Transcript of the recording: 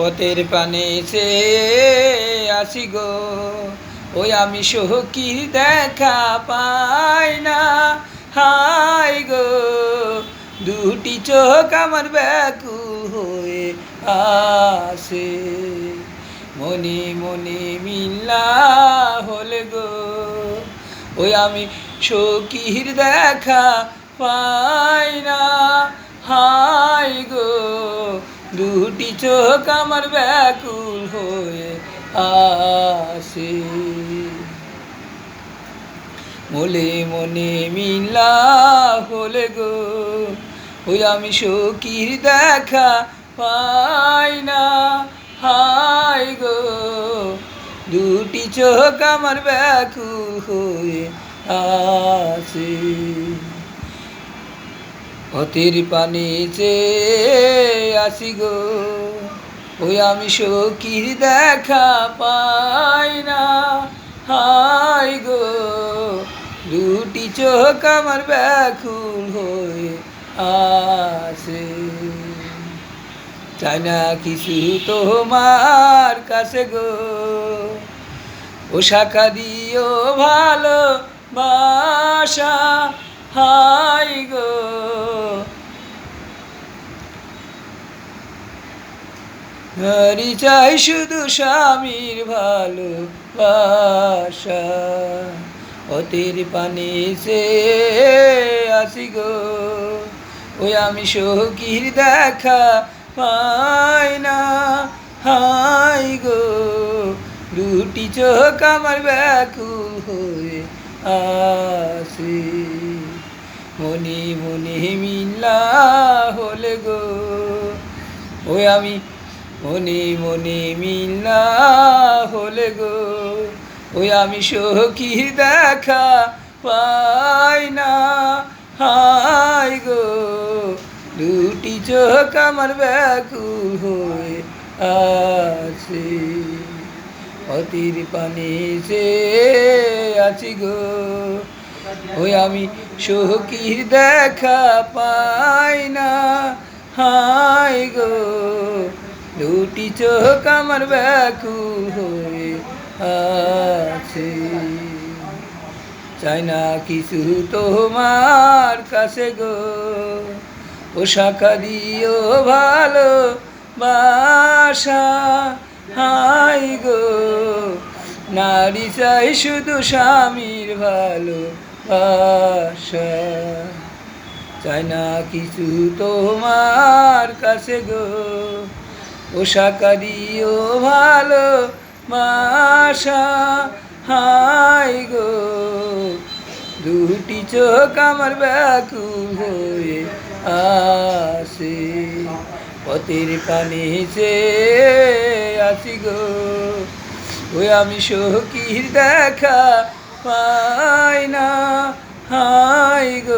পথের পানে সে আসি গো। ওই আমি সহকির দেখা পাই না। হাই গো, দুটি চোখ আমার ব্যাকুল হয়ে আসে মনে মনে মিল্লা হলে গো। ওই আমি সখীর দেখা পাই না। চোখ আমার ব্যাকুল হয়ে আসে। মলে মনে মিলা হলে গো, ওই আমি সখীর দেখা পাই না। হাই গো, দুটি চোখ আমার ব্যাকুল হয়ে আসে। অতির পানি চেয়ে আসি গো। ওই আমি সখীর দেখা পাই না। হাই গো, দুটি চোখ আমার ব্যাকুল হয়ে আসে চাই না কিছু তোমার কাছে গো। ও শাখা দিও ভালো বাসা হাই গো হরি চাই শুধু স্বামীর ভালো বাসা অতির পানি সে আসি গো, ওই আমি সখীর দেখা পাই না। হাই গো, দুটি চোখ আমার ব্যাকুল হয়ে আসে মনে মনে মিল্লা হলে গো, ওই আমি মনে মনে মিল্লা হলে গো, ওই আমি সখী দেখা পাই না। হাই গো, দুটি চোখ আমার ব্যাকুল হয়ে আছে। অতির পানি সে আছি গো, ওই আমি সখীর দেখা পাই না। হাই গো দুটি চোখ আমার ব্যাকুল হয়ে আছে। চাই না কিছু তোমার কাছে গো। শাখা দিও ভালো বাসা, হাই গো। নারী চাই শুধু স্বামীর ভালো বাসা। চাই না কিছু তোমার কাছে গো। ও শাখা ভালো বাসা হাই গো। দুটি চোখ আমার ব্যাকুল হয়ে আসে, পথের পানি সে আসি গো। ওই আমি সখীর দেখা পাই না, হাই গো।